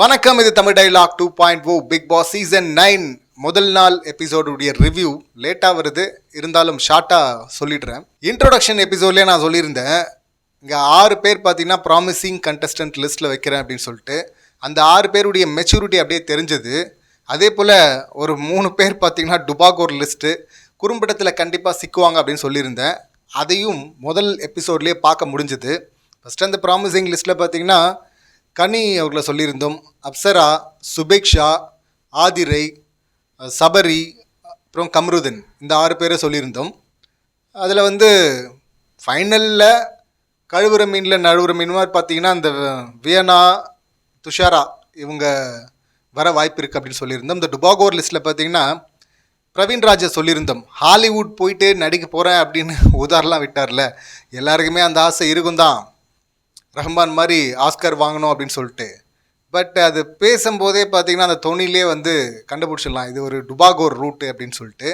வணக்கம் இது Tamil dialogue two point O Bigg Boss season nine முதல் நாள் எபிசோடுடைய ரிவ்யூ லேட்டாக வருது. இருந்தாலும் ஷார்ட்டாக சொல்லிடுறேன். இன்ட்ரோடக்ஷன் எபிசோட்லேயே நான் சொல்லியிருந்தேன். இங்கே ஆறு பேர் பார்த்தீங்கன்னா ப்ராமிசிங் கண்டஸ்டன்ட் லிஸ்ட்டில் வைக்கிறேன் அப்படின்னு சொல்லிட்டு அந்த ஆறு பேருடைய மெச்சூரிட்டி அப்படியே தெரிஞ்சது. அதே போல் ஒரு மூணு பேர் பார்த்தீங்கன்னா டுபாகோர் லிஸ்ட்டு குறும்படத்தில் கண்டிப்பாக சிக்குவாங்க அப்படின்னு சொல்லியிருந்தேன். அதையும் முதல் எபிசோட்லேயே பார்க்க முடிஞ்சது. ஃபஸ்ட்டு அந்த ப்ராமிசிங் லிஸ்ட்டில் பார்த்தீங்கன்னா கனி அவர்களை சொல்லியிருந்தோம். அப்சரா சுபேக்ஷா ஆதிரை சபரி அப்புறம் கம்ருதன். இந்த ஆறு பேரை சொல்லியிருந்தோம். அதில் வந்து ஃபைனலில் கழுவுற மீனில் நழுவுற மீன் மாதிரி பார்த்தீங்கன்னா அந்த வியனா துஷாரா இவங்க வர வாய்ப்பு இருக்குது அப்படின்னு சொல்லியிருந்தோம். இந்த டுபாகோர் லிஸ்ட்டில் பார்த்தீங்கன்னா பிரவீன் ராஜை சொல்லியிருந்தோம். ஹாலிவுட் போயிட்டு நடிக்க போகிறேன் அப்படின்னு உதாரெலாம் விட்டார்ல. எல்லாருக்குமே அந்த ஆசை இருக்கும் தான். ரஹ்மான் மாதிரி ஆஸ்கர் வாங்கணும் அப்படின்னு சொல்லிட்டு. பட் அது பேசும்போதே பார்த்தீங்கன்னா அந்த தொனிலே வந்து கண்டுபிடிச்சிடலாம். இது ஒரு டுபாகோர் ரூட்டு அப்படின்னு சொல்லிட்டு.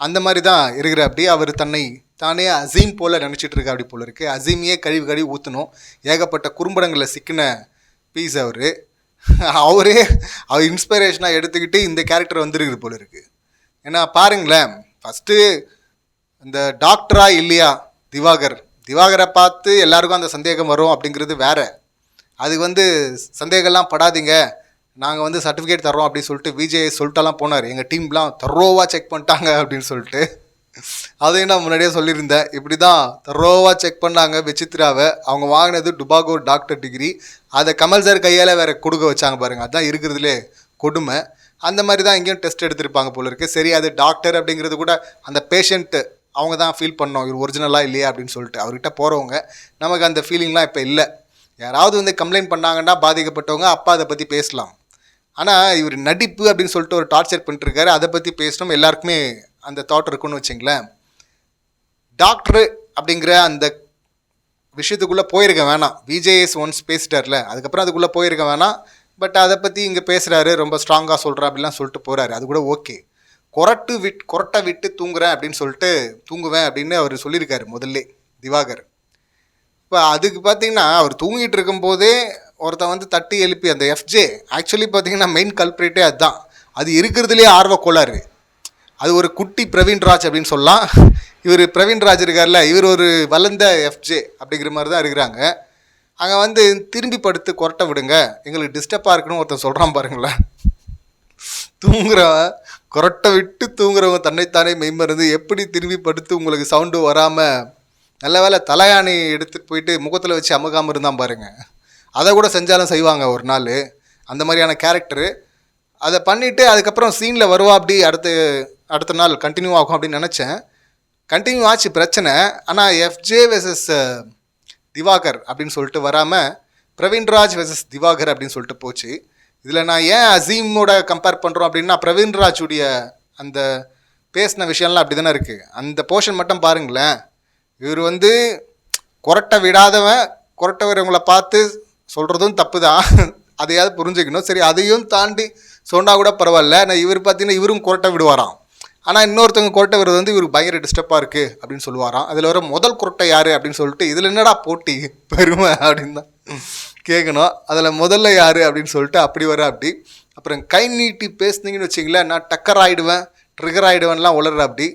அந்த மாதிரி தான் இருக்கிற அப்படி. அவர் தன்னை தானே அசீம் போல் நினச்சிட்டு இருக்க அப்படி போல் இருக்குது அசீமையே கழுவி கழுவி ஊற்றணும் ஏகப்பட்ட குறும்படங்களில் சிக்கின பீஸ் அவர். அவரே அவர் இன்ஸ்பிரேஷனாக எடுத்துக்கிட்டு இந்த கேரக்டர் வந்துருக்குது போல் இருக்குது ஏன்னா பாருங்களேன். ஃபஸ்ட்டு இந்த டாக்டரா இல்லையா திவாகர்? திவாகரை பார்த்து எல்லாருக்கும் அந்த சந்தேகம் வரும் அப்படிங்கிறது வேறு. அதுக்கு வந்து சந்தேகம்லாம் படாதீங்க. நாங்கள் வந்து சர்டிஃபிகேட் தர்றோம் அப்படின்னு சொல்லிட்டு விஜய் சொல்லிட்டெல்லாம் போனார். எங்கள் டீம்லாம் தரோவாக செக் பண்ணிட்டாங்க அப்படின்னு சொல்லிட்டு. அதையும் நான் முன்னாடியே சொல்லியிருந்தேன். இப்படி தான் தரோவாக செக் பண்ணாங்க விசித்ராவை. அவங்க வாங்கினது டுபாகோ டாக்டர் டிகிரி அதை கமல் சார் கையால் வேற கொடுக்க வச்சாங்க பாருங்கள் அதான் இருக்கிறதுலே கொடுமை. அந்த மாதிரி தான் இங்கேயும் டெஸ்ட் எடுத்திருப்பாங்க போல இருக்கு. சரி அது டாக்டர் அப்படிங்கிறது கூட அந்த பேஷண்ட்டு அவங்க தான் ஃபீல் பண்ணோம் இவர் ஒரிஜினலாக இல்லையா அப்படின்னு சொல்லிட்டு. அவர்கிட்ட போகிறவங்க நமக்கு அந்த ஃபீலிங்லாம் இப்போ இல்லை. யாராவது வந்து கம்ப்ளைண்ட் பண்ணாங்கன்னா பாதிக்கப்பட்டவங்க அப்பா அதை பற்றி பேசலாம். ஆனால் இவர் நடிப்பு அப்படின்னு சொல்லிட்டு ஒரு டார்ச்சர் பண்ணிட்டுருக்காரு அதை பற்றி பேசணும் எல்லாருக்குமே அந்த தாட் இருக்குன்னு வச்சிங்களேன். டாக்டரு அப்படிங்கிற அந்த விஷயத்துக்குள்ளே போயிருக்க வேணாம். விஜேஎஸ் ஒன்ஸ் பேசிட்டார்ல அதுக்கப்புறம் அதுக்குள்ளே போயிருக்க வேணாம். பட் அதை பற்றி இங்கே பேசுகிறாரு ரொம்ப ஸ்ட்ராங்காக சொல்கிறா அப்படிலாம் சொல்லிட்டு போகிறாரு அது கூட ஓகே கொரட்டு விட் கொரட்டை விட்டு தூங்குறேன் அப்படின்னு சொல்லிட்டு தூங்குவேன் அப்படின்னு அவர் சொல்லியிருக்காரு முதல்ல திவாகர். இப்போ அதுக்கு பார்த்தீங்கன்னா அவர் தூங்கிட்டு இருக்கும்போதே ஒருத்தன் வந்து தட்டி எழுப்பி அந்த எஃப்ஜே ஆக்சுவலி பார்த்தீங்கன்னா மெயின் கல்ப்ரேட்டே அதுதான். அது இருக்கிறதுலே ஆர்வக்கோளாறு அது ஒரு குட்டி பிரவீன்ராஜ் அப்படின்னு சொல்லலாம். இவர் பிரவீன்ராஜ் இருக்கார்ல இவர் ஒரு வளர்ந்த எஃப்ஜே அப்படிங்கிற மாதிரி தான் இருக்கிறாங்க. அங்கே வந்து திரும்பி படுத்து கொரட்டை விடுங்க எங்களுக்கு டிஸ்டர்பாக இருக்குன்னு ஒருத்தன் சொல்கிறான் பாருங்களேன். தூங்குற கொரட்டை விட்டு தூங்குறவங்க தன்னைத்தானே மெய்மருந்து எப்படி திரும்பி படுத்து உங்களுக்கு சவுண்டு வராமல் நல்ல வேளை தலையாணி எடுத்துகிட்டு போயிட்டு முகத்தில் வச்சு அமுகாமல் இருந்தான் பாருங்கள் அதை கூட செஞ்சாலும் செய்வாங்க ஒரு நாள். அந்த மாதிரியான கேரக்டரு அதை பண்ணிவிட்டு அதுக்கப்புறம் சீனில் வருவா அப்படி அடுத்து அடுத்த நாள் கண்டினியூ ஆகும் அப்படின்னு நினச்சேன். கண்டினியூ ஆச்சு பிரச்சனை. ஆனால் எஃப்ஜே வெசஸ் திவாகர் அப்படின்னு சொல்லிட்டு வராமல் பிரவீன்ராஜ் வெசஸ் திவாகர் அப்படின்னு சொல்லிட்டு போச்சு. இதில் நான் ஏன் அசீமோட கம்பேர் பண்ணுறோம் அப்படின்னா பிரவீன்ராஜுடைய அந்த பேசின விஷயம்லாம் அப்படி தானே இருக்குது அந்த போர்ஷன் மட்டும் பாருங்களேன். இவர் வந்து கொரட்டை விடாதவன் கொரட்டை வரவங்களை பார்த்து சொல்கிறதும் தப்பு தான் அதையாவது புரிஞ்சுக்கணும். சரி அதையும் தாண்டி சொன்னால் கூட பரவாயில்ல. நான் இவர் பார்த்தீங்கன்னா இவரும் கொரட்டை விடுவாராம். ஆனால் இன்னொருத்தவங்க கொரட்டை விடுறது வந்து இவருக்கு பயங்கர டிஸ்டர்பாக இருக்குது அப்படின்னு சொல்லுவாராம். அதில் வர முதல் கொரட்டை யார் அப்படின்னு சொல்லிட்டு இதில் என்னடா போட்டி? பெருமை அப்படின்னு தான். கேட்கணும் அதில் முதல்ல யார் அப்படின்னு சொல்லிட்டு அப்படி வர அப்படி. அப்புறம் கை நீட்டி பேசுனீங்கன்னு வச்சிங்களேன் நான் டக்கர் ஆகிடுவேன் ட்ரிகர் ஆகிடுவேன்லாம் உளற அப்படி.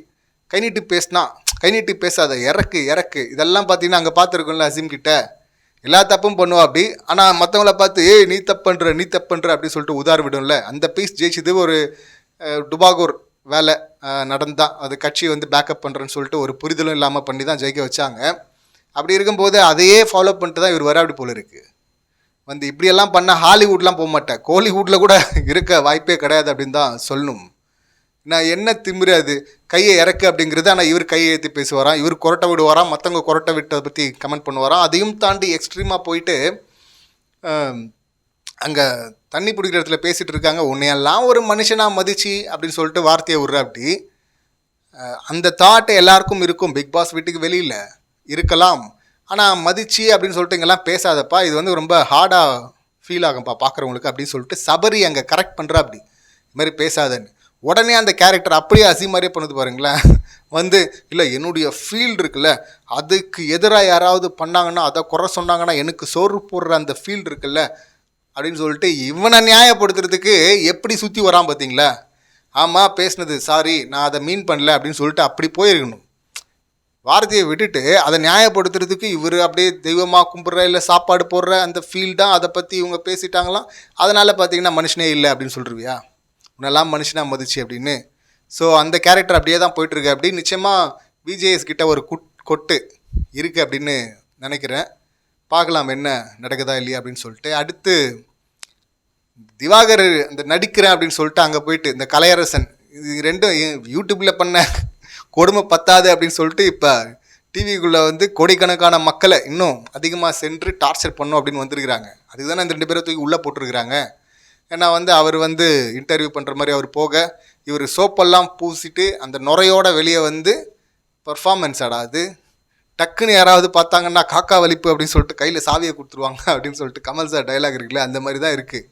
கை நீட்டி பேசினா கை நீட்டி பேசாத இறக்கு இறக்கு. இதெல்லாம் பார்த்தீங்கன்னா அங்கே பார்த்துருக்கோம்ல அசீம் கிட்ட. எல்லா தப்பும் பண்ணுவோம் அப்படி. ஆனால் மற்றவங்கள பார்த்து ஏய் நீ தப்புன்ற நீ தப்புன்ற அப்படின்னு சொல்லிட்டு உதார் விடும்ல. அந்த பீஸ் ஜெயிச்சது ஒரு டுபாகூர் வேலை அஹ், நடந்தான் அது கட்சி வந்து பேக்கப் பண்ணுறேன்னு சொல்லிட்டு ஒரு புரிதலும் இல்லாமல் பண்ணி தான் ஜெயிக்க வச்சாங்க. அப்படி இருக்கும்போது அதையே ஃபாலோ பண்ணிட்டு தான் இவர் வர அப்படி போல இருக்குது வந்து இப்படியெல்லாம் பண்ண ஹாலிவுட்லாம் போக மாட்டேன். கோலிவுட்டில் கூட இருக்க வாய்ப்பே கிடையாது அப்படின்னு தான் சொல்லணும். நான் என்ன திமிரு அது? கையை இறக்கு அப்படிங்கிறது ஆனால் இவர் கையை ஏற்றி பேசுவாராம். இவர் கொரட்டை விடுவாராம். மற்றவங்க கொரட்டை விட்டதை பற்றி கமெண்ட் பண்ணுவாராம். அதையும் தாண்டி எக்ஸ்ட்ரீமாக போயிட்டு அங்கே தண்ணி பிடிக்கிற இடத்துல பேசிகிட்டு இருக்காங்க. உன்னையெல்லாம் ஒரு மனுஷனாக மதிச்சு அப்படின்னு சொல்லிட்டு வார்த்தையை விட்ற அப்படி அந்த தாட் எல்லாருக்கும் இருக்கும். பிக் பாஸ் வீட்டுக்கு வெளியில் இருக்கலாம். ஆனால் மதிச்சு அப்படின்னு சொல்லிட்டு இங்கெல்லாம் பேசாதப்பா. இது வந்து ரொம்ப ஹார்டாக ஃபீல் ஆகும்ப்பா பார்க்குறவங்களுக்கு அப்படின்னு சொல்லிட்டு சபரி அங்கே கரெக்ட் பண்ணுறா அப்படி. இது மாதிரி பேசாதன்னு. உடனே அந்த கேரக்டர் அப்படியே அசி மாதிரியே பண்ணுது பாருங்களேன். வந்து இல்லை என்னுடைய ஃபீல்டு இருக்குல்ல அதுக்கு எதிராக யாராவது பண்ணாங்கன்னா அதை குறை சொன்னாங்கன்னா எனக்கு சோறு போடுற அந்த ஃபீல்டு இருக்குல்ல அப்படின்னு சொல்லிட்டு இவனை நியாயப்படுத்துறதுக்கு எப்படி சுற்றி வரான் பார்த்தீங்களா ஆமாம் பேசினது சாரி நான் அதை மீன் பண்ணல அப்படின்னு சொல்லிட்டு அப்படி போயிருக்கணும். வாரதியை விட்டுட்டு அதை நியாயப்படுத்துறதுக்கு இவர் அப்படியே தெய்வமாக கும்பிட்ற இல்லை சாப்பாடு போடுற அந்த ஃபீல் தான் அதை பற்றி இவங்க பேசிட்டாங்களாம் அதனால் பார்த்தீங்கன்னா மனுஷனே இல்லை அப்படின்னு சொல்லிருவியா உன்னெல்லாம் மனுஷனாக மதிச்சு அப்படின்னு ஸோ அந்த கேரக்டர் அப்படியே தான் போயிட்டுருக்கு அப்படி நிச்சயமாக பிஜேஎஸ் கிட்ட ஒரு குட் கொட்டு இருக்குது அப்படின்னு நினைக்கிறேன் பார்க்கலாம் என்ன நடக்குதா இல்லையா அப்படின்னு சொல்லிட்டு அடுத்து திவாகர் அந்த நடிக்கிறேன் அப்படின்னு சொல்லிட்டு அங்கே போயிட்டு இந்த கலையரசன் இது ரெண்டும் யூடியூப்பில் பண்ண கொடுமை பத்தாது அப்படின்னு சொல்லிட்டு இப்போ டிவிக்குள்ளே வந்து கோடிக்கணக்கான மக்களை இன்னும் அதிகமாக சென்று டார்ச்சர் பண்ணும் அப்படின்னு வந்திருக்கிறாங்க. அதுக்கு தானே இந்த ரெண்டு பேரை தூக்கி உள்ளே போட்டிருக்கிறாங்க. ஏன்னா வந்து அவர் வந்து இன்டர்வியூ பண்ணுற மாதிரி அவர் போக இவர் சோப்பெல்லாம் பூசிட்டு அந்த நுரையோட வெளியே வந்து பர்ஃபார்மன்ஸ் ஆடாது டக்குன்னு யாராவது பார்த்தாங்கன்னா காக்கா வலிப்பு அப்படின்னு சொல்லிட்டு கையில் சாவியை கொடுத்துருவாங்க அப்படின்னு சொல்லிட்டு கமல் சார் டைலாக் இருக்குல்ல அந்த மாதிரி தான் இருக்குது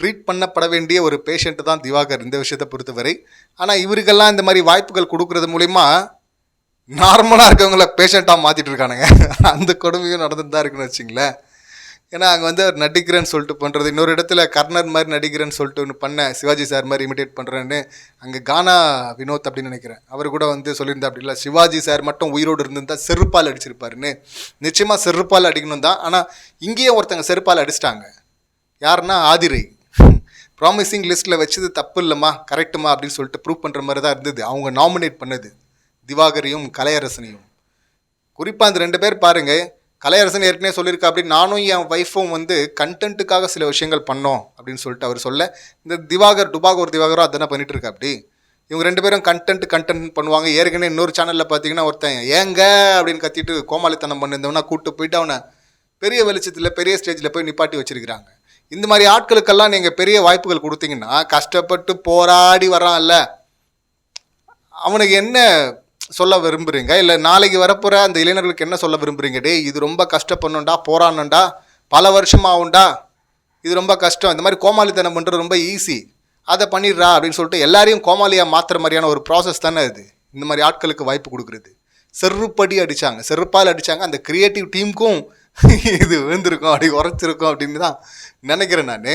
ட்ரீட் பண்ணப்பட வேண்டிய ஒரு பேஷண்ட்டு தான் திவாகர் இந்த விஷயத்தை பொறுத்தவரை. ஆனால் இவருக்கெல்லாம் இந்த மாதிரி வாய்ப்புகள் கொடுக்கறது மூலிமா நார்மலாக இருக்கவங்கள பேஷண்ட்டாக மாற்றிட்டு இருக்கானுங்க. அந்த கொடுமையும் நடந்துட்டு தான் இருக்குன்னு வச்சிங்களேன். ஏன்னா அங்கே வந்து அவர் நடிக்கிறேன்னு சொல்லிட்டு பண்ணுறது இன்னொரு இடத்துல கர்ணர் மாதிரி நடிக்கிறேன்னு சொல்லிட்டு ஒன்று பண்ண சிவாஜி சார் மாதிரி இமிடேட் பண்ணுறேன்னு அங்கே கானா வினோத் அப்படின்னு நினைக்கிறேன். அவர் கூட வந்து சொல்லியிருந்தா அப்படி இல்லை சிவாஜி சார் மட்டும் உயிரோடு இருந்திருந்தால் செருப்பால் அடிச்சிருப்பாருன்னு. நிச்சயமாக செருப்பால் அடிக்கணும் தான் ஆனால் இங்கேயும் ஒருத்தங்க செருப்பால் அடிச்சிட்டாங்க. யாருன்னா ஆதிரை. ப்ராமிசிங் லிஸ்ட்டில் வச்சது தப்பு இல்லைம்மா கரெக்டுமா அப்படின்னு சொல்லிட்டு ப்ரூவ் பண்ணுற மாதிரி தான் இருந்தது. அவங்க நாமினேட் பண்ணது. திவாகரையும் கலையரசனையும். குறிப்பாக அந்த ரெண்டு பேர் பாருங்க கலையரசன் ஏற்கனவே சொல்லியிருக்கா அப்படின்னு நானும் என் ஒய்ஃபும் வந்து கண்டென்ட்டுக்காக சில விஷயங்கள் பண்ணோம் அப்படின்னு சொல்லிட்டு அவர் சொல்ல இந்த திவாகர் டுபாகூர் திவாகரும் அதானே பண்ணிட்டு இருக்கா அப்படி? இவங்க ரெண்டு பேரும் கண்டென்ட் கண்டென்ட் பண்ணுவாங்க. ஏற்கனவே இன்னொரு சேனலில் பார்த்தீங்கன்னா ஒருத்தன் ஏங்க அப்படின்னு கத்திட்டு கோமாளித்தனம் பண்ணியிருந்தவனா கூட்டு போயிட்டு அவனை பெரிய வெளிச்சத்தில் பெரிய ஸ்டேஜில் போய் நிப்பாட்டி வச்சிருக்கிறாங்க. இந்த மாதிரி ஆட்களுக்கெல்லாம் நீங்கள் பெரிய வாய்ப்புகள் கொடுத்தீங்கன்னா கஷ்டப்பட்டு போராடி வரான்ல அவனுக்கு என்ன சொல்ல விரும்புகிறீங்க இல்லை நாளைக்கு வரப்போகிற அந்த இளைஞர்களுக்கு என்ன சொல்ல விரும்புகிறீங்க டே இது ரொம்ப கஷ்டப்படணுண்டா போராடணுண்டா பல வருஷம் ஆகும்டா இது ரொம்ப கஷ்டம் இந்த மாதிரி கோமாளித்தனம் பண்ணுறது ரொம்ப ஈஸி அதை பண்ணிடுறா அப்படின்னு சொல்லிட்டு எல்லாரையும் கோமாளியாக மாற்றுற மாதிரியான ஒரு ப்ராசஸ் தானே இது. இந்த மாதிரி ஆட்களுக்கு வாய்ப்பு கொடுக்குறது. செருப்படி அடித்தாங்க செருப்பால் அடித்தாங்க அந்த க்ரியேட்டிவ் டீமுக்கும் இது விழுந்திருக்கும் அப்படி உரைச்சிருக்கும் அப்படின்னு தான் நினைக்கிறேன் நான்.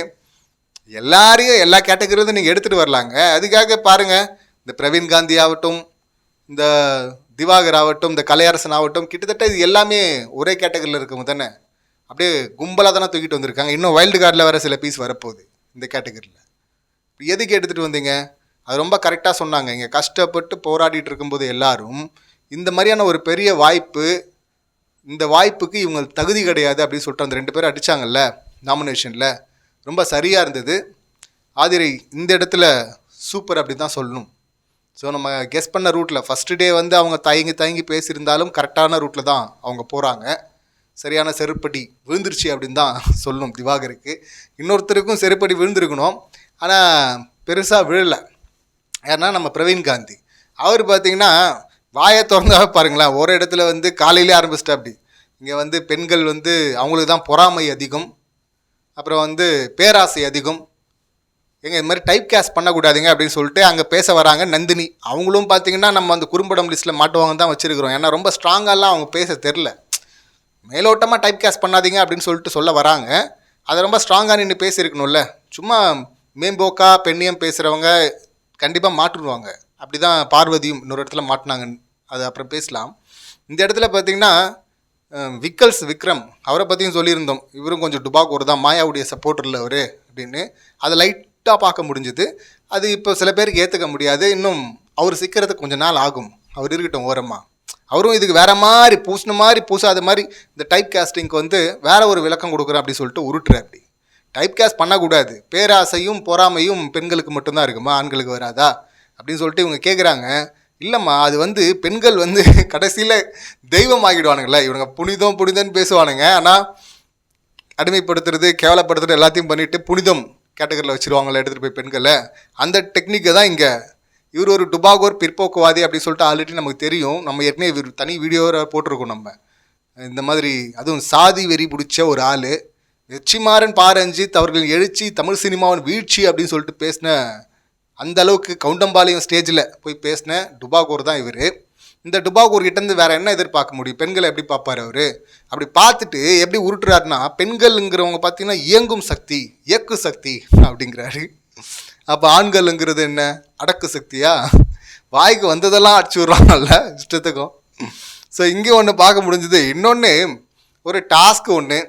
எல்லாரையும் எல்லா கேட்டகரியும் நீங்கள் எடுத்துகிட்டு வரலாங்க. அதுக்காக பாருங்கள் இந்த பிரவீன் காந்தி ஆகட்டும் இந்த திவாகர் ஆகட்டும் இந்த கலையரசன் ஆகட்டும் கிட்டத்தட்ட இது எல்லாமே ஒரே கேட்டகரியில் இருக்கவங்க தானே. அப்படியே கும்பலாக தானே தூக்கிட்டு வந்திருக்காங்க. இன்னும் வைல்டு கார்டில் வர சில பீஸ் வரப்போகுது இந்த கேட்டகரியில் எதுக்கு எடுத்துகிட்டு வந்தீங்க? அது ரொம்ப கரெக்டாக சொன்னாங்க. இங்கே கஷ்டப்பட்டு போராடிட்டு இருக்கும்போது எல்லாரும் இந்த மாதிரியான ஒரு பெரிய வாய்ப்பு இந்த வாய்ப்புக்கு இவங்க தகுதி கிடையாது அப்படின்னு சொல்லிட்டு அந்த ரெண்டு பேரும் அடித்தாங்கல்ல நாமினேஷனில் ரொம்ப சரியாக இருந்தது. ஆதிரை இந்த இடத்துல சூப்பர் அப்படி தான் சொல்லணும். ஸோ நம்ம கெஸ் பண்ண ரூட்டில் ஃபஸ்ட்டு டே வந்து அவங்க தயங்கி தயங்கி பேசியிருந்தாலும் கரெக்டான ரூட்டில் தான் அவங்க போகிறாங்க சரியான செருப்படி விழுந்துருச்சு அப்படின்னு தான் சொல்லணும் திவாகருக்கு. இன்னொருத்தருக்கும் செருப்படி விழுந்திருக்கணும். ஆனால் பெருசாக விழலை. யாருன்னா நம்ம பிரவீன் காந்தி. அவர் பார்த்திங்கன்னா வாயை திறந்தாவே பாருங்களேன் ஒரு இடத்துல வந்து காலையிலே ஆரம்பிச்சிட்டா அப்படி இங்கே வந்து பெண்கள் வந்து அவங்களுக்கு தான் பொறாமை அதிகம். அப்புறம் வந்து பேராசை அதிகம். எங்க இது மாதிரி டைப் கேஸ் பண்ணக்கூடாதுங்க அப்படின்னு சொல்லிட்டு அங்கே பேச வராங்க நந்தினி. அவங்களும் பார்த்தீங்கன்னா நம்ம அந்த குறும்படம் லிஸ்ட்டில் மாட்டுவாங்க தான் வச்சுருக்கிறோம். ஏன்னா ரொம்ப ஸ்ட்ராங்காலாம் அவங்க பேச தெரில மேலோட்டமாக டைப் கேஸ் பண்ணாதீங்க அப்படின்னு சொல்லிட்டு சொல்ல வராங்க. அதை ரொம்ப ஸ்ட்ராங்காக நின்று பேசியிருக்கணும்ல. சும்மா மேம்போக்கா பெண்ணியம் பேசுகிறவங்க கண்டிப்பாக மாட்டுருவாங்க. அப்படி தான் பார்வதியும் இன்னொரு இடத்துல மாட்டினாங்க அது அப்புறம் பேசலாம். இந்த இடத்துல பார்த்தீங்கன்னா விக்கல்ஸ் விக்ரம் அவரை பற்றியும் சொல்லியிருந்தோம். இவரும் கொஞ்சம் டுபாக் ஒரு தான் மாயாவுடைய சப்போர்ட்டரில் அவர் அப்படின்னு. அதை லைட்டாக பார்க்க முடிஞ்சுது. அது இப்போ சில பேருக்கு ஏற்றுக்க முடியாது. இன்னும் அவர் சிக்கிறதுக்கு கொஞ்சம் நாள் ஆகும். அவர் இருக்கட்டும் ஓரமாக அவரும் இதுக்கு வேற மாதிரி பூசின மாதிரி பூசாத மாதிரி இந்த டைப் காஸ்டிங்க்கு வந்து வேற ஒரு விளக்கம் கொடுக்குறேன் அப்படி சொல்லிட்டு உருட்டுற அப்படி. டைப் காஸ்ட் பண்ணக்கூடாது. பேராசையும் பொறாமையும் பெண்களுக்கு மட்டும்தான் இருக்குமா? ஆண்களுக்கு வராதா? அப்படின்னு சொல்லிட்டு இவங்க கேட்குறாங்க இல்லைம்மா அது வந்து பெண்கள் வந்து கடைசியில் தெய்வம் ஆகிடுவானுங்களே இவனுங்க புனிதம் புனிதம்னு பேசுவானுங்க. ஆனால் அடிமைப்படுத்துறது கேவலப்படுத்துறது எல்லாத்தையும் பண்ணிவிட்டு புனிதம் கேட்டகரியில் வச்சுருவாங்களே எடுத்துகிட்டு போய் பெண்களை. அந்த டெக்னிக்கை தான் இங்கே இவர் ஒரு டுபாகோர் பிற்போக்குவாதி அப்படின்னு சொல்லிட்டு ஆல்ரெடி நமக்கு தெரியும். நம்ம ஏற்கனவே இவர் தனி வீடியோவில் போட்டிருக்கோம் நம்ம. இந்த மாதிரி அதுவும் சாதி வெறி பிடிச்ச ஒரு ஆள். வெற்றிமாறன் பாரஞ்சித் அவர்கள் எழுச்சி தமிழ் சினிமாவின் வீழ்ச்சி அப்படின்னு சொல்லிட்டு பேசின அந்த அளவுக்கு கவுண்டம்பாளையம் ஸ்டேஜில் போய் பேசின டுபாகூர் தான் இவர். இந்த டுபாகூர் கிட்ட வேறு என்ன எதிர்பார்க்க முடியும்? பெண்களை எப்படி பார்ப்பார் அவர்? அப்படி பார்த்துட்டு எப்படி உருட்டுறாருன்னா பெண்கள்ங்கிறவங்க பார்த்தீங்கன்னா இயங்கும் சக்தி இயக்கு சக்தி அப்படிங்கிறாரு. அப்போ ஆண்கள்ங்கிறது என்ன? அடக்கு சக்தியா? வாய்க்கு வந்ததெல்லாம் அடிச்சு விட்றாங்கல்ல இஷ்டத்துக்கும். ஸோ இங்கே ஒன்று பார்க்க முடிஞ்சது. இன்னொன்று ஒரு டாஸ்க் ஒன்று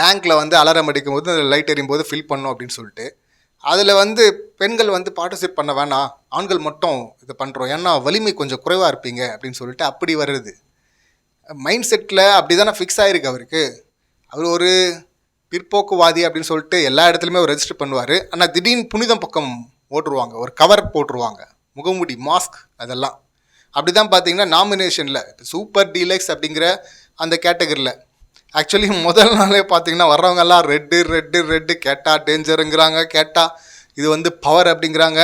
டேங்க்கில் வந்து அலாரம் அடிக்கும் போது லைட் எறியும் போது ஃபில் பண்ணும் அப்படின்னு சொல்லிட்டு. அதில் வந்து பெண்கள் வந்து பார்ட்டிசிபேட் பண்ண வேணாம். ஆண்கள் மட்டும் இது பண்ணுறோம் ஏன்னா வலிமை கொஞ்சம் குறைவாக இருப்பீங்க அப்படின்னு சொல்லிட்டு அப்படி வருது. மைண்ட் செட்டில் அப்படி தானே ஃபிக்ஸ் ஆகிருக்கு அவருக்கு. அவர் ஒரு பிற்போக்குவாதி அப்படின்னு சொல்லிட்டு எல்லா இடத்துலையுமே அவர் ரெஜிஸ்டர் பண்ணுவார். ஆனால் திடீர்னு புனிதம் பக்கம் ஓட்டுருவாங்க. ஒரு கவர் போட்டுருவாங்க. முகமூடி மாஸ்க் அதெல்லாம். அப்படி தான் பார்த்தீங்கன்னா நாமினேஷனில் சூப்பர் டீலக்ஸ் அப்படிங்கிற அந்த கேட்டகரியில் ஆக்சுவலி முதல் நாளே பார்த்தீங்கன்னா வர்றவங்கெல்லாம் ரெட்டு ரெட்டு ரெட்டு கேட்டா டேஞ்சருங்கிறாங்க கேட்டா இது வந்து பவர் அப்படிங்கிறாங்க.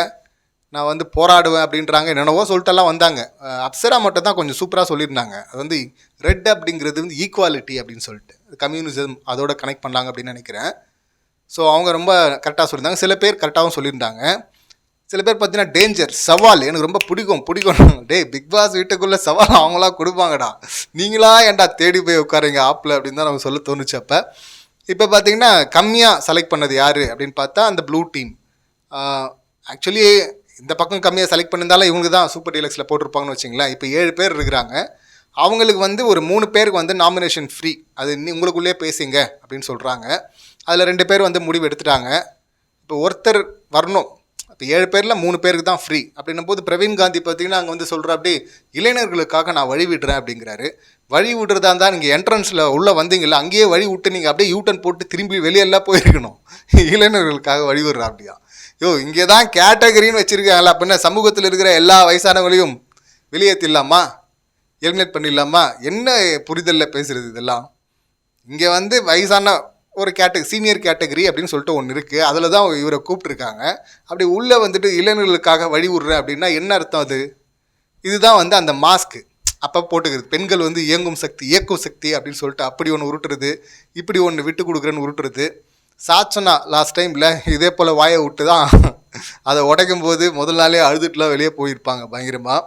நான் வந்து போராடுவேன் அப்படின்றாங்க. என்னென்னவோ சொல்லிட்டெல்லாம் வந்தாங்க. அப்சரா மட்டும் தான் கொஞ்சம் சூப்பராக சொல்லியிருந்தாங்க. அது வந்து ரெட் அப்படிங்கிறது வந்து ஈக்குவாலிட்டி அப்படின்னு சொல்லிட்டு. கம்யூனிசம் அதோட கனெக்ட் பண்ணாங்க அப்படின்னு நினைக்கிறேன். ஸோ அவங்க ரொம்ப கரெக்டாக சொல்லியிருந்தாங்க. சில பேர் கரெக்டாகவும் சொல்லியிருந்தாங்க. சில பேர் பார்த்தீங்கன்னா டேஞ்சர் சவால். எனக்கு ரொம்ப பிடிக்கும் பிடிக்கும். டே பிக் பாஸ் வீட்டுக்குள்ளே சவால் அவங்களா கொடுப்பாங்கடா. நீங்களா ஏன்டா தேடி போய் உட்காருங்க ஆப்பில் அப்படின்னு தான் நமக்கு சொல்ல தோணுச்சு அப்போ. இப்போ பார்த்தீங்கன்னா கம்மியாக செலக்ட் பண்ணது யார் அப்படின்னு பார்த்தா அந்த ப்ளூ டீம் ஆக்சுவலி இந்த பக்கம் கம்மியாக செலக்ட் பண்ணியிருந்தாலும் இவங்க தான் சூப்பர் டீலக்ஸில் போட்டிருப்பாங்கன்னு வச்சிங்களேன். இப்போ ஏழு பேர் இருக்கிறாங்க. அவங்களுக்கு வந்து ஒரு மூணு பேருக்கு வந்து நாமினேஷன் ஃப்ரீ அது நீ உங்களுக்குள்ளே பேசுங்க அப்படின்னு சொல்கிறாங்க அதில் ரெண்டு பேர் வந்து முடிவு எடுத்துட்டாங்க. இப்போ ஒருத்தர் வரணும். இப்போ ஏழு பேரில் மூணு பேருக்கு தான் ஃப்ரீ அப்படின்னும் போது பிரவீன் காந்தி பார்த்தீங்கன்னா அங்கே வந்து சொல்கிற அப்படி இளைஞர்களுக்காக நான் வழி விடுறேன் அப்படிங்கிறாரு. வழி விடுறதா இருந்தால் நீங்கள் என்ட்ரன்ஸில் உள்ளே வந்தீங்கல்ல அங்கேயே வழி விட்டு நீங்கள் அப்படியே யூட்டன் போட்டு திரும்பி வெளியெல்லாம் போயிருக்கணும். இளைஞர்களுக்காக வழி விடுறா அப்படியா? யோ இங்கே தான் கேட்டகரின்னு வச்சுருக்காங்களா அப்படின்னா சமூகத்தில் இருக்கிற எல்லா வயசானவங்களையும் வெளியேற்றிடலாமா எலிமினேட் பண்ணிடலாமா? என்ன புரிதலில் பேசுகிறது இதெல்லாம்? இங்கே வந்து வயசான ஒரு கேட்டகரி சீனியர் கேட்டகரி அப்படின்னு சொல்லிட்டு ஒன்று இருக்குது அதில் தான் இவரை கூப்பிட்ருக்காங்க அப்படி உள்ளே வந்துட்டு இளைஞர்களுக்காக வழி விடுறேன் அப்படின்னா என்ன அர்த்தம் அது? இதுதான் வந்து அந்த மாஸ்க்கு அப்போ போட்டுக்கிறது. பெண்கள் வந்து இயங்கும் சக்தி இயக்கும் சக்தி அப்படின்னு சொல்லிட்டு அப்படி ஒன்று உருட்டுறது இப்படி ஒன்று விட்டு கொடுக்குறேன்னு உருட்டுறது. சாச்சனா லாஸ்ட் டைமில் இதே போல் வாயை விட்டு தான் அதை உடைக்கும் போது முதல் நாளே அழுதுட்டுலாம் வெளியே போயிருப்பாங்க பயங்கரமாக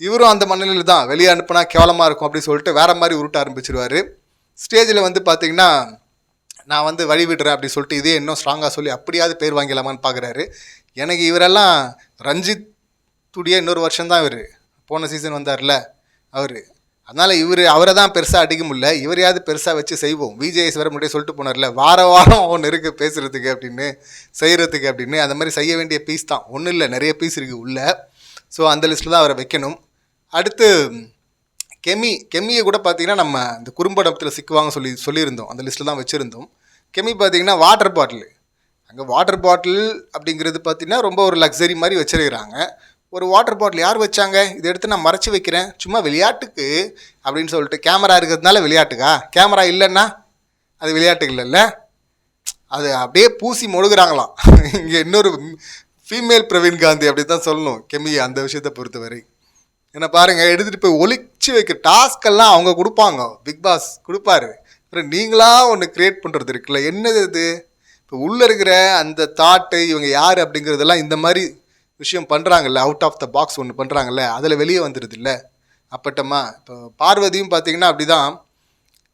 இவரும் அந்த மனநிலையில் தான் வெளியே அனுப்புனா கேவலமாக இருக்கும் அப்படின்னு சொல்லிட்டு வேற மாதிரி உருட்ட ஆரம்பிச்சிருவாரு. ஸ்டேஜில் வந்து பார்த்தீங்கன்னா நான் வந்து வழி விடுறேன் அப்படி சொல்லிட்டு இதே இன்னும் ஸ்ட்ராங்காக சொல்லி அப்படியாவது பேர் வாங்கிடலாமான்னு பார்க்குறாரு எனக்கு இவரெல்லாம் ரஞ்சித் துடியா இன்னொரு வருஷம் தான் இவர். போன சீசன் வந்தார்ல அவர். அதனால் இவர் அவரை தான் பெருசாக அடிக்க முடியல. இவரையாவது பெருசாக வச்சு செய்வோம். விஜேஎஸ் வர முன்னாடியே சொல்லிட்டு போனார்ல வார வாரம் ஒன்று இருக்குது பேசுகிறதுக்கு அப்படின்னு செய்கிறதுக்கு அப்படின்னு. அந்த மாதிரி செய்ய வேண்டிய பீஸ் தான். ஒன்றும் இல்லை நிறைய பீஸ் இருக்குது உள்ள. ஸோ அந்த லிஸ்ட்டில் தான் அவரை வைக்கணும். அடுத்து கெமி கெமியை கூட பார்த்தீங்கன்னா நம்ம இந்த குறும்படத்தில் சிக்குவாங்க சொல்லி சொல்லியிருந்தோம். அந்த லிஸ்ட்டில் தான் வச்சுருந்தோம். கெமி பார்த்தீங்கன்னா வாட்டர் பாட்டில் அங்கே வாட்டர் பாட்டில் அப்படிங்கிறது பார்த்தீங்கன்னா ரொம்ப ஒரு லக்ஸரி மாதிரி வச்சிருக்கிறாங்க. ஒரு வாட்டர் பாட்டில் யார் வச்சாங்க? இதை எடுத்து நான் மறைச்சி வைக்கிறேன். சும்மா விளையாட்டுக்கு அப்படின்னு சொல்லிட்டு கேமரா இருக்கிறதுனால விளையாட்டுக்கா? கேமரா இல்லைன்னா அது விளையாட்டு இல்லைல்ல? அது அப்படியே பூசி மொழுகிறாங்களாம். இங்கே இன்னொரு ஃபீமேல் பிரவீன் காந்தி அப்படி தான் சொல்லணும். கெமி அந்த விஷயத்தை பொறுத்தவரை. என்ன பாருங்க எடுத்துகிட்டு போய் ஒழிச்சு வைக்க டாஸ்க் எல்லாம் அவங்க கொடுப்பாங்க. பிக் பாஸ் கொடுப்பாரு. அப்புறம் நீங்களா ஒன்று கிரியேட் பண்ணுறது இருக்குல்ல என்னது இது? இப்போ உள்ளே இருக்கிற அந்த தாட்டு இவங்க யார் அப்படிங்கிறதெல்லாம் இந்த மாதிரி விஷயம் பண்ணுறாங்கல்ல அவுட் ஆஃப் த பாக்ஸ் ஒன்று பண்ணுறாங்கல்ல அதில் வெளியே வந்துடுது இல்லை. அப்பட்டமா இப்போ பார்வதியும் பார்த்தீங்கன்னா அப்படி தான்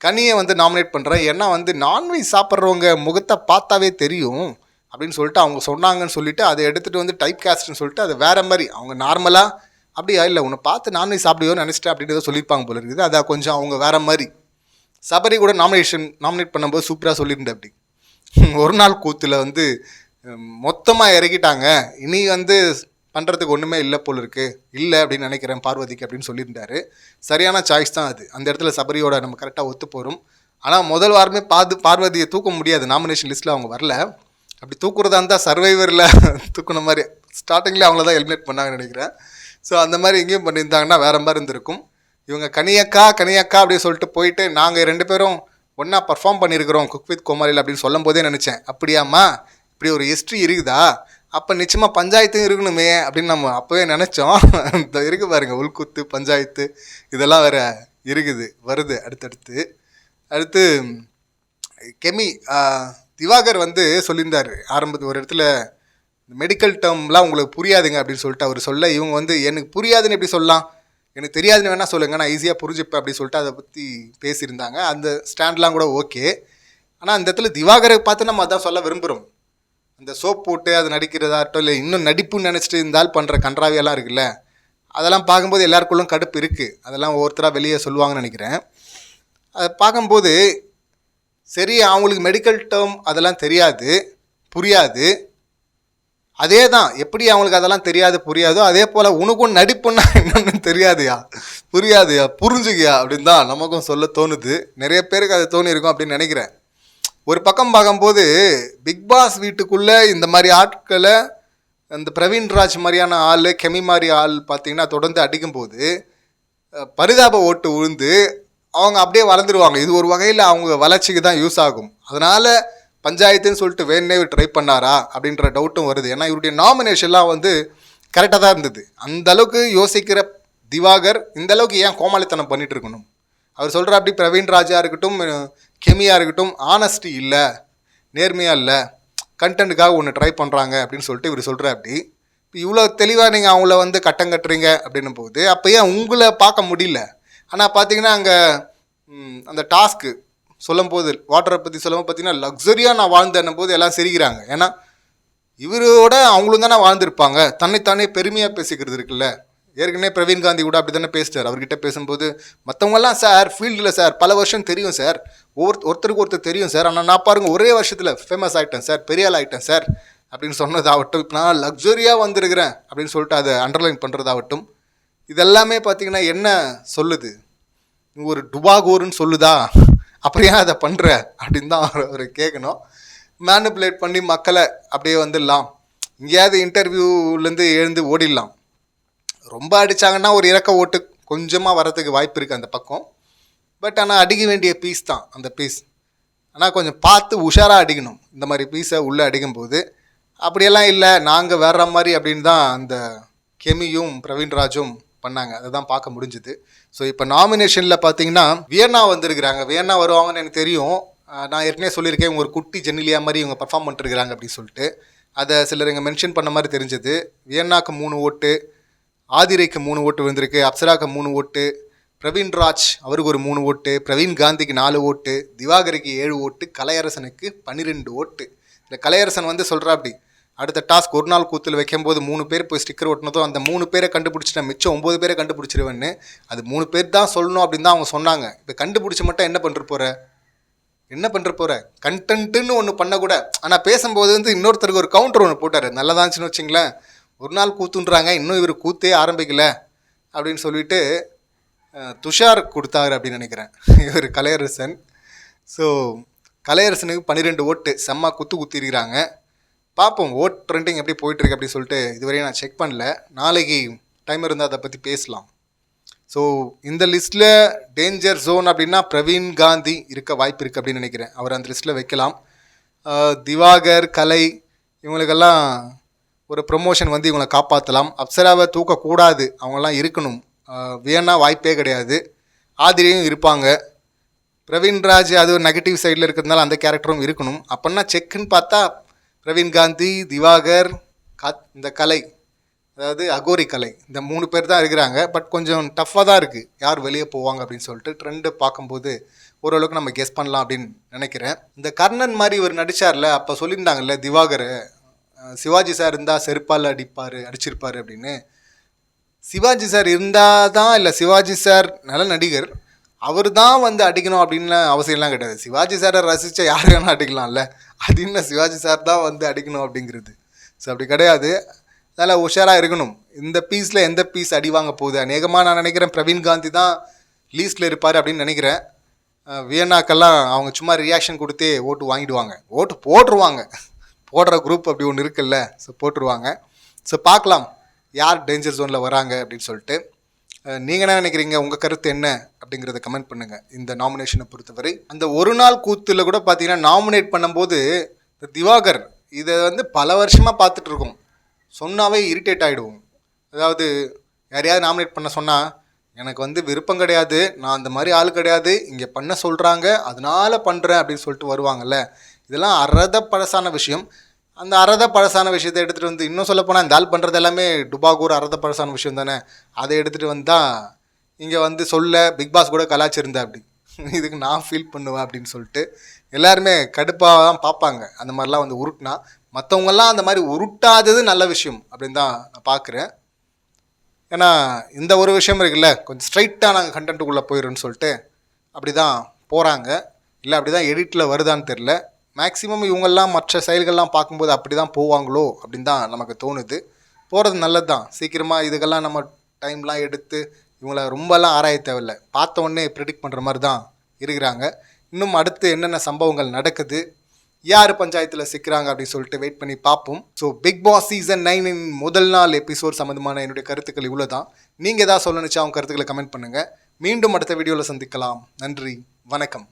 கனியை வந்து நாமினேட் பண்ணுறேன் ஏன்னா வந்து நான்வெஜ் சாப்பிட்றவங்க முகத்தை பார்த்தாவே தெரியும் அப்படின்னு சொல்லிட்டு அவங்க சொன்னாங்கன்னு சொல்லிட்டு அதை எடுத்துகிட்டு வந்து டைப் காஸ்ட்னு சொல்லிட்டு அது வேறு மாதிரி அவங்க நார்மலாக அப்படியா? இல்லை உன்னை பார்த்து நான்வெஜ் சாப்பிடுவோன்னு நினச்சிட்டேன் அப்படின்னு ஏதோ சொல்லியிருப்பாங்க போல இருக்குது. அதை கொஞ்சம் அவங்க வேறு மாதிரி. சபரி கூட நாமினேஷன் நாமினேட் பண்ணும்போது சூப்பராக சொல்லியிருந்தேன் அப்படி. ஒரு நாள் கூத்தில் வந்து மொத்தமாக இறக்கிட்டாங்க. இனி வந்து பண்ணுறதுக்கு ஒன்றுமே இல்லை போல் இருக்கு. இல்லை அப்படின்னு நினைக்கிறேன் பார்வதிக்கு அப்படின்னு சொல்லியிருந்தாரு. சரியான சாய்ஸ் தான் அது. அந்த இடத்துல சபரியோட நம்ம கரெக்டாக ஒத்து போகிறோம் ஆனால் முதல் வாரமே பார்த்து பார்வதியை தூக்க முடியாது. நாமினேஷன் லிஸ்ட்டில் அவங்க வரல. அப்படி தூக்குறதா இருந்தால் சர்வைவரில் தூக்குன மாதிரி ஸ்டார்டிங்கில் அவங்கள தான் எலிமினேட் பண்ணாங்கன்னு நினைக்கிறேன். ஸோ அந்த மாதிரி எங்கேயும் பண்ணியிருந்தாங்கன்னா வேற மாதிரி இருந்திருக்கும். இவங்க கனியக்கா கனியக்கா அப்படின்னு சொல்லிட்டு போயிட்டு நாங்கள் ரெண்டு பேரும் ஒன்றா பர்ஃபார்ம் பண்ணியிருக்கிறோம் குக் வித் கோமாரியில் அப்படின்னு சொல்லும் போதே நினச்சேன். அப்படியாம்மா? இப்படி ஒரு ஹிஸ்ட்ரி இருக்குதா? அப்போ நிச்சயமாக பஞ்சாயத்தும் இருக்கணுமே அப்படின்னு நம்ம அப்போவே நினச்சோம். இந்த இருக்கு பாருங்கள் உள்குத்து பஞ்சாயத்து இதெல்லாம் வேறு இருக்குது வருது அடுத்தடுத்து. அடுத்து கெமி திவாகர் வந்து சொல்லியிருந்தார் ஆரம்பத்து ஒரு இடத்துல மெடிக்கல் டேர்ம்லாம் உங்களுக்கு புரியாதுங்க அப்படின்னு சொல்லிட்டு அவர் சொல்ல இவங்க வந்து எனக்கு புரியாதுன்னு எப்படி சொல்லலாம்? எனக்கு தெரியாதுன்னு வேணால் சொல்லுங்கள் நான் ஈஸியாக புரிஞ்சுப்பேன் அப்படின்னு சொல்லிட்டு அதை பற்றி பேசியிருந்தாங்க. அந்த ஸ்டாண்ட்லாம் கூட ஓகே. ஆனால் அந்த இடத்துல திவாகரை பார்த்து நம்ம அதான் சொல்ல விரும்புகிறோம் அந்த சோப் போட்டு அது நடிக்கிறதாகட்டும் இல்லை இன்னும் நடிப்புன்னு நினச்சிட்டு இருந்தால் பண்ணுற கன்றாவியெல்லாம் இருக்குல்ல அதெல்லாம் பார்க்கும்போது எல்லாருக்குள்ளும் கடுப்பு இருக்குது அதெல்லாம் ஒவ்வொருத்தராக வெளியே சொல்லுவாங்கன்னு நினைக்கிறேன். அதை பார்க்கும்போது சரி அவங்களுக்கு மெடிக்கல் டேர்ம் அதெல்லாம் தெரியாது புரியாது அதே தான் எப்படி அவங்களுக்கு அதெல்லாம் தெரியாது புரியாதோ அதே போல் உனக்கும் நடிப்புன்னா என்னன்னு தெரியாதுயா? புரியாதுயா? புரிஞ்சுக்கியா? அப்படின்னு தான் நமக்கும் சொல்ல தோணுது. நிறைய பேருக்கு அது தோணியிருக்கும் அப்படின்னு நினைக்கிறேன். ஒரு பக்கம் பார்க்கும்போது பிக் பாஸ் வீட்டுக்குள்ளே இந்த மாதிரி ஆட்களை அந்த பிரவீன்ராஜ் மாதிரியான ஆள் கெமி மாதிரி ஆள் பார்த்தீங்கன்னா தொடர்ந்து அடிக்கும்போது அஹ், பரிதாப ஓட்டு விழுந்து அவங்க அப்படியே வளர்ந்துருவாங்க. இது ஒரு வகையில் அவங்க வளர்ச்சிக்கு தான் யூஸ் ஆகும். அதனால் பஞ்சாயத்துன்னு சொல்லிட்டு வேணே ட்ரை பண்ணாரா அப்படின்ற டவுட்டும் வருது. ஏன்னா இவருடைய நாமினேஷன்லாம் வந்து கரெக்டாக தான் இருந்தது. அந்த அளவுக்கு யோசிக்கிற திவாகர் இந்த அளவுக்கு ஏன் கோமாளித்தனம் பண்ணிட்டு இருக்கணும்? அவர் சொல்கிற அப்படி பிரவீன் ராஜா இருக்கட்டும் கெமியாக இருக்கட்டும் ஆனஸ்டி இல்லை நேர்மையாக இல்லை கண்டென்ட்டுக்காக ஒன்று ட்ரை பண்ணுறாங்க அப்படின்னு சொல்லிட்டு இவர் சொல்கிற அப்படி. இப்போ இவ்வளோ தெளிவாக நீங்கள் அவங்கள வந்து கட்டம் கட்டுறீங்க அப்படின்னும் போது அப்போ ஏன் உங்களை பார்க்க முடியல? ஆனால் பார்த்தீங்கன்னா அங்கே அந்த டாஸ்க்கு சொல்லும்போது வாட்டரை பற்றி சொல்லும்போது பார்த்தீங்கன்னா லக்ஸரியாக நான் வாழ்ந்தேன்னும் போது எல்லாம் சிரிக்கிறாங்க. ஏன்னா இவரோட அவங்களும் தானே வாழ்ந்திருப்பாங்க. தன்னைத்தானே பெருமையாக பேசிக்கிறது இருக்குல்ல. ஏற்கனவே பிரவீன் காந்தி கூட அப்படி தானே பேசிட்டார். அவர்கிட்ட பேசும்போது மற்றவங்கெல்லாம் சார் ஃபீல்டில் சார் பல வருஷம் தெரியும் சார். ஒவ்வொரு ஒருத்தருக்கு ஒருத்தர் தெரியும் சார். ஆனால் நான் பாருங்க ஒரே வருஷத்தில் ஃபேமஸ் ஆகிட்டேன் சார் பெரிய ஆள் ஆகிட்டேன் சார். அப்படின்னு சொன்னதாகட்டும் இப்போ நான் லக்ஸரியாக வந்திருக்கிறேன். அப்படின்னு சொல்லிட்டு அதை அண்டர்லைன் பண்ணுறதாகட்டும் இதெல்லாமே பார்த்தீங்கன்னா என்ன சொல்லுது? ஒரு டுபாகோருன்னு சொல்லுதா? அப்புறம் ஏன் அதை பண்ணுற அப்படின்னு தான் அவர் அவர் கேட்கணும் மேனிப்புலேட் பண்ணி மக்களை அப்படியே வந்துடலாம். எங்கேயாவது இன்டர்வியூலேருந்து எழுந்து ஓடிடலாம். ரொம்ப அடித்தாங்கன்னா ஒரு இறக்க ஓட்டு கொஞ்சமாக வரதுக்கு வாய்ப்பு இருக்குது அந்த பக்கம். பட் ஆனால் அடிக்க வேண்டிய பீஸ் தான் அந்த பீஸ் ஆனால் கொஞ்சம் பார்த்து உஷாராக அடிக்கணும். இந்த மாதிரி பீஸை உள்ளே அடிக்கும்போது. அப்படியெல்லாம் இல்லை நாங்கள் வேற மாதிரி அப்படின்னு தான் அந்த கெமியும் பிரவீன்ராஜும் பண்ணாங்க. அதை தான் பார்க்க முடிஞ்சுது. ஸோ இப்போ நாமினேஷனில் பார்த்தீங்கன்னா வியன்னா வந்திருக்கிறாங்க. வியன்னா வருவாங்கன்னு எனக்கு தெரியும். நான் ஏற்கனவே சொல்லியிருக்கேன் இவங்க ஒரு குட்டி ஜெனிலியா மாதிரி இவங்க பர்ஃபார்ம் பண்ணிருக்கிறாங்க அப்படின்னு சொல்லிட்டு. அதை சிலர் இங்கே மென்ஷன் பண்ண மாதிரி தெரிஞ்சது. வியன்னாக்கு மூணு ஓட்டு ஆதிரைக்கு மூணு ஓட்டு விழுந்திருக்கு அப்சராக்கு மூணு ஓட்டு பிரவீன்ராஜ் அவருக்கு ஒரு மூணு ஓட்டு பிரவீன் காந்திக்கு நாலு ஓட்டு திவாகருக்கு ஏழு ஓட்டு கலையரசனுக்கு பன்னிரெண்டு ஓட்டு. இந்த கலையரசன் வந்து சொல்கிறா அப்படி அடுத்த டாஸ்க் ஒரு நாள் கூத்தில் வைக்கும்போது மூணு பேர் போய் ஸ்டிக்கர் ஒட்டினதும் அந்த மூணு பேரை கண்டுபிடிச்சிட்டேன் மிச்சம் ஒம்பது பேரை கண்டுபிடிச்சிருவேன்னு அது மூணு பேர் தான் சொல்லணும் அப்படின்னு தான் அவங்க சொன்னாங்க. இப்போ கண்டுபிடிச்சி மட்டும் என்ன பண்ணுற போகிற என்ன பண்ணுற போகிற கண்டென்ட்டுன்னு ஒன்று பண்ணக்கூட ஆனால் பேசும்போது வந்து இன்னொருத்தருக்கு ஒரு கவுண்டர் ஒன்று போட்டார். நல்லா தான் இருந்துச்சுன்னு வச்சிங்களேன். ஒரு நாள் கூத்துன்றாங்க இன்னும் இவர் கூத்தே ஆரம்பிக்கல அப்படின்னு சொல்லிட்டு துஷார் கொடுத்தாரு அப்படின்னு நினைக்கிறேன். இவர் கலையரசன். ஸோ கலையரசனுக்கு பன்னிரெண்டு ஓட்டு. செம்மா குத்து குத்திருக்கிறாங்க. பார்ப்போம் ஓட் ட்ரெண்டிங் எப்படி போயிட்டுருக்கு அப்படின்னு சொல்லிட்டு இதுவரையும் நான் செக் பண்ணல. நாளைக்கு டைம் இருந்தால் அதை பற்றி பேசலாம். ஸோ இந்த லிஸ்ட்டில் டேஞ்சர் ஜோன் அப்படின்னா பிரவீன் காந்தி இருக்க வாய்ப்பு இருக்குது அப்படின்னு நினைக்கிறேன். அவர் அந்த லிஸ்ட்டில் வைக்கலாம். திவாகர் கலை இவங்களுக்கெல்லாம் ஒரு ப்ரொமோஷன் வந்து இவங்களை காப்பாற்றலாம் அப்சராவை தூக்கக்கூடாது. அவங்களாம் இருக்கணும். ஆஹ் வியன்னா வாய்ப்பே கிடையாது. ஆதிரியும் இருப்பாங்க. பிரவீன்ராஜ் அது ஒரு நெகட்டிவ் சைடில் இருக்கிறதுனால அந்த கேரக்டரும் இருக்கணும். அப்படின்னா செக்குன்னு பார்த்தா பிரவீன் காந்தி திவாகர் காத் இந்த கலை அதாவது அகோரி கலை இந்த மூணு பேர் தான் இருக்கிறாங்க. பட் கொஞ்சம் டஃப்பாக தான் இருக்குது யார் வெளியே போவாங்க அப்படின்னு சொல்லிட்டு ட்ரெண்டு பார்க்கும்போது ஓரளவுக்கு நம்ம கெஸ் பண்ணலாம் அப்படின்னு நினைக்கிறேன். இந்த கர்ணன் மாதிரி இவர் நடிச்சார்ல அப்போ சொல்லியிருந்தாங்கல்ல திவாகர் சிவாஜி சார் இருந்தால் செருப்பால் அடிப்பார் அடிச்சிருப்பார் அப்படின்னு. சிவாஜி சார் இருந்தால் தான் இல்லை சிவாஜி சார் நல்ல நடிகர் அவர் தான் வந்து அடிக்கணும் அப்படின்னு அவசியம்லாம் கிடையாது. சிவாஜி சாரை ரசித்த யார் வேணால் அடிக்கலாம்ல? அது என்ன? சிவாஜி சார் தான் வந்து அடிக்கணும் அப்படிங்கிறது. ஸோ அப்படி கிடையாது. அதனால் உஷாராக இருக்கணும். இந்த பீஸில் எந்த பீஸ் அடி வாங்க போகுது? அநேகமாக நான் நினைக்கிறேன் பிரவீன் காந்தி தான் லீஸ்ட்டில் இருப்பார் அப்படின்னு நினைக்கிறேன். வியன்னாக்கெல்லாம் அவங்க சும்மா ரியாக்ஷன் கொடுத்தே ஓட்டு வாங்கிடுவாங்க. ஓட்டு போட்டுருவாங்க. போடுற குரூப் அப்படி ஒன்று இருக்குல்ல? ஸோ போட்டுருவாங்க. ஸோ பார்க்கலாம். யார் டேஞ்சர் ஜோனில் வராங்க அப்படின்னு சொல்லிட்டு. நீங்கள் என்ன நினைக்கிறீங்க? உங்கள் கருத்து என்ன? அப்படிங்கிறத கமெண்ட் பண்ணுங்கள் இந்த நாமினேஷனை பொறுத்தவரை. அந்த ஒரு நாள் கூத்தில் கூட பார்த்தீங்கன்னா நாமினேட் பண்ணும்போது இந்த திவாகர் இதை வந்து பல வருஷமாக பார்த்துட்ருக்கோம் சொன்னாவே இரிட்டேட் ஆகிடுவோம் அதாவது யாரையாவது நாமினேட் பண்ண சொன்னால் எனக்கு வந்து விருப்பம் கிடையாது. நான் அந்த மாதிரி ஆள் கிடையாது. இங்கே பண்ண சொல்கிறாங்க அதனால பண்ணுறேன் அப்படின்னு சொல்லிட்டு வருவாங்கல்ல. இதெல்லாம் அறத பழசான விஷயம். அந்த அறத பழசான விஷயத்தை எடுத்துகிட்டு வந்து இன்னும் சொல்லப்போனால் இந்த ஆள் பண்ணுறது எல்லாமே டுபாகூர் அறத பழசான விஷயம் தானே. அதை எடுத்துகிட்டு வந்தால் இங்கே வந்து சொல்ல பிக் பாஸ் கூட கலாச்சிருந்தா அப்படி. இதுக்கு நான் ஃபீல் பண்ணுவேன் அப்படின்னு சொல்லிட்டு எல்லாருமே கடுப்பாக தான் பார்ப்பாங்க. அந்த மாதிரிலாம் வந்து உருட்டினா மற்றவங்கெல்லாம் அந்த மாதிரி உருட்டாதது நல்ல விஷயம் அப்படின்னு தான் நான் பார்க்குறேன். ஏன்னா இந்த ஒரு விஷயம் இருக்குல்ல கொஞ்சம் ஸ்ட்ரைட்டாக நாங்கள் கண்டென்ட்டுக்குள்ளே போயிடும்னு சொல்லிட்டு அப்படி தான் போகிறாங்க இல்லை அப்படி தான் எடிட்டில் வருதான்னு தெரில மேக்ஸிமம் இவங்கெல்லாம் மற்ற செயல்கள்லாம் பார்க்கும்போது அப்படி தான் போவாங்களோ அப்படின்னு தான் நமக்கு தோணுது. போகிறது நல்லது தான் சீக்கிரமாக இதுக்கெல்லாம் நம்ம டைம்லாம் எடுத்து இவங்கள ரொம்பலாம் ஆராய தேவையில்ல. பார்த்த உடனே ப்ரிடிக்ட் பண்ணுற மாதிரி தான் இருக்கிறாங்க. இன்னும் அடுத்து என்னென்ன சம்பவங்கள் நடக்குது யார் பஞ்சாயத்தில் சிக்கிறாங்க அப்படின்னு சொல்லிட்டு வெயிட் பண்ணி பார்ப்போம். ஸோ பிக் பாஸ் சீசன் நைனின் முதல் நாள் எபிசோட் சம்மந்தமான என்னுடைய கருத்துக்கள் இவ்வளோ தான் நீங்கள் எதாவது சொல்லணுச்சா அவங்க கருத்துக்களை கமெண்ட் பண்ணுங்கள் மீண்டும் அடுத்த வீடியோவில் சந்திக்கலாம். நன்றி. வணக்கம்.